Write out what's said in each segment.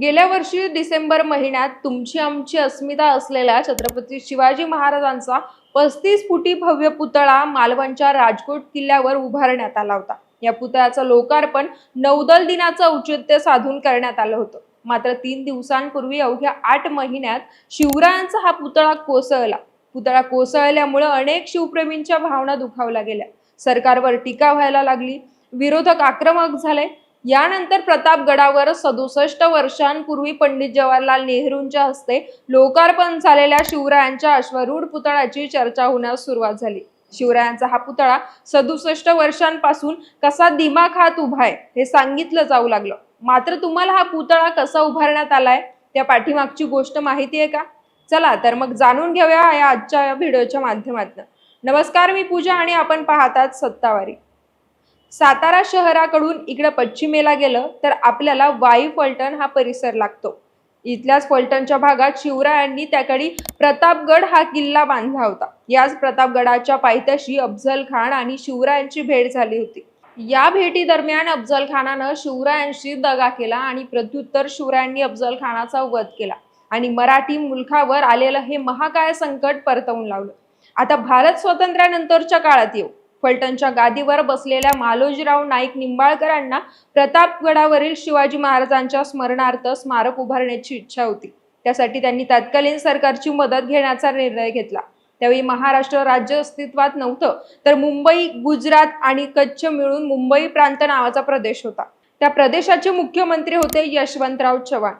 गेल्या वर्षी डिसेंबर महिन्यात तुमची आमची अस्मिता असलेल्या छत्रपती शिवाजी महाराजांचा पस्तीस फुटी भव्य पुतळा मालवणच्या राजकोट किल्ल्यावर उभारण्यात आला होता. या पुतळ्याचं लोकार्पण नौदल दिनाचं औचित्य साधून करण्यात आलं होतं. मात्र तीन दिवसांपूर्वी अवघ्या आठ महिन्यात शिवरायांचा हा पुतळा कोसळला. पुतळा कोसळल्यामुळे अनेक शिवप्रेमींच्या भावना दुखावल्या गेल्या. सरकारवर टीका व्हायला लागली. विरोधक आक्रमक झाले. यानंतर प्रतापगडावर सदुसष्ट वर्षांपूर्वी पंडित जवाहरलाल नेहरूंच्या हस्ते लोकार्पण झालेल्या शिवरायांच्या अश्वरूढ पुतळ्याची चर्चा होण्यास सुरुवात झाली. शिवरायांचा हा पुतळा सदुसष्ट वर्षांपासून कसा दिमाखात उभा आहे हे सांगितलं जाऊ लागलं. मात्र तुम्हाला हा पुतळा कसा उभारण्यात आलाय? त्या पाठीमागची गोष्ट माहिती आहे का? चला तर मग जाणून घेऊया या आजच्या व्हिडिओच्या माध्यमातून. नमस्कार मी पूजा आणि आपण पाहतात सत्तावारी. सातारा शहराकडून इकडं पश्चिमेला गेलं तर आपल्याला वाई फलटण हा परिसर लागतो. इथल्याच फलटणच्या भागात शिवरायांनी त्याकडे प्रतापगड हा किल्ला बांधला होता. याच प्रतापगडाच्या पायथ्याशी अफजल खान आणि शिवरायांची भेट झाली होती. या भेटी दरम्यान अफजल खानानं शिवरायांशी दगा केला आणि प्रत्युत्तर शिवरायांनी अफजल खानाचा वध केला आणि मराठी मुलखावर आलेलं हे महाकाय संकट परतवून लावलं. आता भारत स्वातंत्र्यानंतरच्या काळात येऊ. फलटणच्या गादीवर बसलेल्या मालोजीराव नाईक निंबाळकरांना प्रतापगडावरील शिवाजी महाराजांच्या स्मरणार्थ स्मारक उभारण्याची इच्छा होती. त्यासाठी त्यांनी तत्कालीन सरकारची मदत घेण्याचा निर्णय घेतला. त्यावेळी महाराष्ट्र राज्य अस्तित्वात नव्हतं तर मुंबई गुजरात आणि कच्छ मिळून मुंबई प्रांत नावाचा प्रदेश होता. त्या प्रदेशाचे मुख्यमंत्री होते यशवंतराव चव्हाण.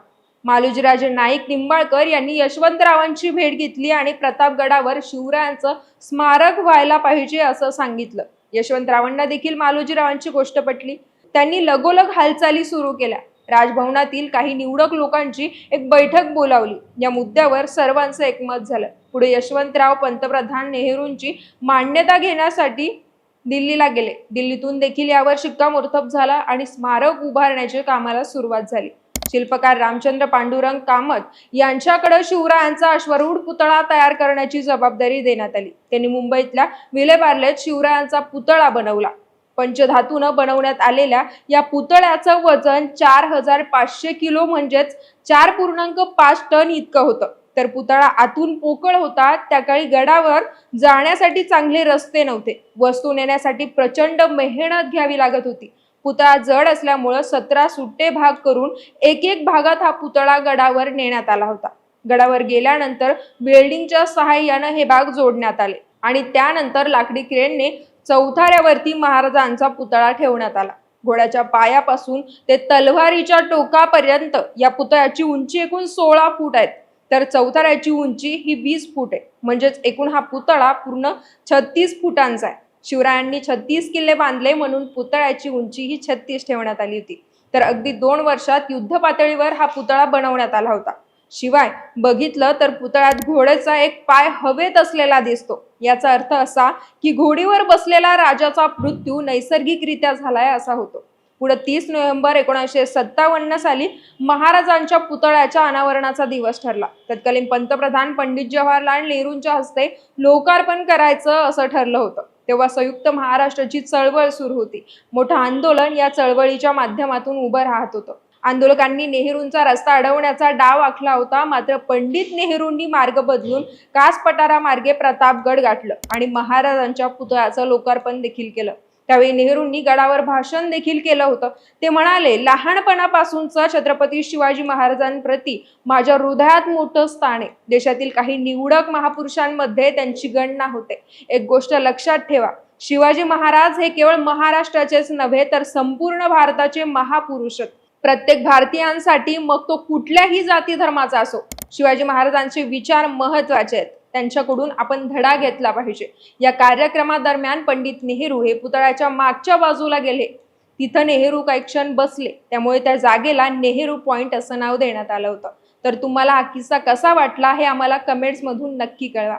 मालोजीराजे नाईक निंबाळकर यांनी यशवंतरावांची भेट घेतली आणि प्रतापगडावर शिवरायांचं स्मारक व्हायला पाहिजे असं सांगितलं. यशवंतरावांना देखील मालोजीरावांची गोष्ट पटली. त्यांनी लगोलग हालचाली सुरू केल्या. राजभवनातील काही निवडक लोकांची एक बैठक बोलावली. या मुद्द्यावर सर्वांचं एकमत झालं. पुढे यशवंतराव पंतप्रधान नेहरूंची मान्यता घेण्यासाठी दिल्लीला गेले. दिल्लीतून देखील यावर शिक्कामोर्तब झाला आणि स्मारक उभारण्याच्या कामाला सुरुवात झाली. शिल्पकार रामचंद्र पांडुरंग कामत यांच्याकडे शिवरायांचा अश्वरूढ पुतळा तयार करण्याची जबाबदारी देण्यात आली. त्यांनी मुंबईतल्या विलेपार्लेत शिवरायांचा पुतळा बनवला. पंचधातून बनवण्यात आलेल्या या पुतळ्याचं वजन चार हजार पाचशे किलो म्हणजेच चार पूर्णांक पाच टन इतकं होतं. तर पुतळा आतून पोकळ होता त्या काळी गडावर जाण्यासाठी चांगले रस्ते नव्हते. वस्तू नेण्यासाठी प्रचंड मेहनत घ्यावी लागत होती. पुतळा जड असल्यामुळं सतरा सुट्टे भाग करून एक एक भागात हा पुतळा गडावर नेण्यात आला होता. गडावर गेल्यानंतर बिल्डिंगच्या सहाय्यानं हे भाग जोडण्यात आले आणि त्यानंतर लाकडी क्रेनने चौथाऱ्यावरती महाराजांचा पुतळा ठेवण्यात आला. घोड्याच्या पायापासून ते तलवारीच्या टोकापर्यंत या पुतळ्याची उंची एकूण सोळा फूट आहेत. तर चौथाऱ्याची उंची ही वीस फूट आहे. म्हणजेच एकूण हा पुतळा पूर्ण छत्तीस फुटांचा आहे. शिवरायांनी छत्तीस किल्ले बांधले म्हणून पुतळ्याची उंची ही छत्तीस ठेवण्यात आली होती. तर अगदी दोन वर्षात युद्ध पातळीवर हा पुतळा बनवण्यात आला होता. शिवाय बघितलं तर पुतळ्यात घोड्याचा एक पाय हवेत असलेला दिसतो. याचा अर्थ असा की घोडीवर बसलेला राजाचा मृत्यू नैसर्गिकरित्या झालाय असा होतो. पुढे तीस नोव्हेंबर एकोणीसशे सत्तावन्न साली महाराजांच्या पुतळ्याच्या अनावरणाचा दिवस ठरला. तत्कालीन पंतप्रधान पंडित जवाहरलाल नेहरूंच्या हस्ते लोकार्पण करायचं असं ठरलं होतं. तेव्हा संयुक्त महाराष्ट्राची चळवळ सुरू होती. मोठं आंदोलन या चळवळीच्या माध्यमातून उभं राहत होतं. आंदोलकांनी नेहरूंचा रस्ता अडवण्याचा डाव आखला होता. मात्र पंडित नेहरूंनी मार्ग बदलून कास पटारा मार्गे प्रतापगड गाठलं आणि महाराजांच्या पुतळ्याचं लोकार्पण देखील केलं. त्यावेळी नेहरूंनी गडावर भाषण देखील केलं होतं. ते म्हणाले लहानपणापासूनच छत्रपती शिवाजी महाराजांप्रती माझ्या हृदयात मोठं स्थान आहे. देशातील काही निवडक महापुरुषांमध्ये त्यांची गणना होते. एक गोष्ट लक्षात ठेवा शिवाजी महाराज हे केवळ महाराष्ट्राचेच नव्हे तर संपूर्ण भारताचे महापुरुष प्रत्येक भारतीयांसाठी मग तो कुठल्याही जाती धर्माचा असो शिवाजी महाराजांचे विचार महत्त्वाचे आहेत. त्यांच्याकडून आपण धडा घेतला पाहिजे. या कार्यक्रमादरम्यान पंडित नेहरू हे पुतळ्याच्या मागच्या बाजूला गेले. तिथं नेहरू काही क्षण बसले. त्यामुळे त्या जागेला नेहरू पॉइंट असं नाव देण्यात आलं होतं. तर तुम्हाला हा किस्सा कसा वाटला हे आम्हाला कमेंट्स मधून नक्की कळवा.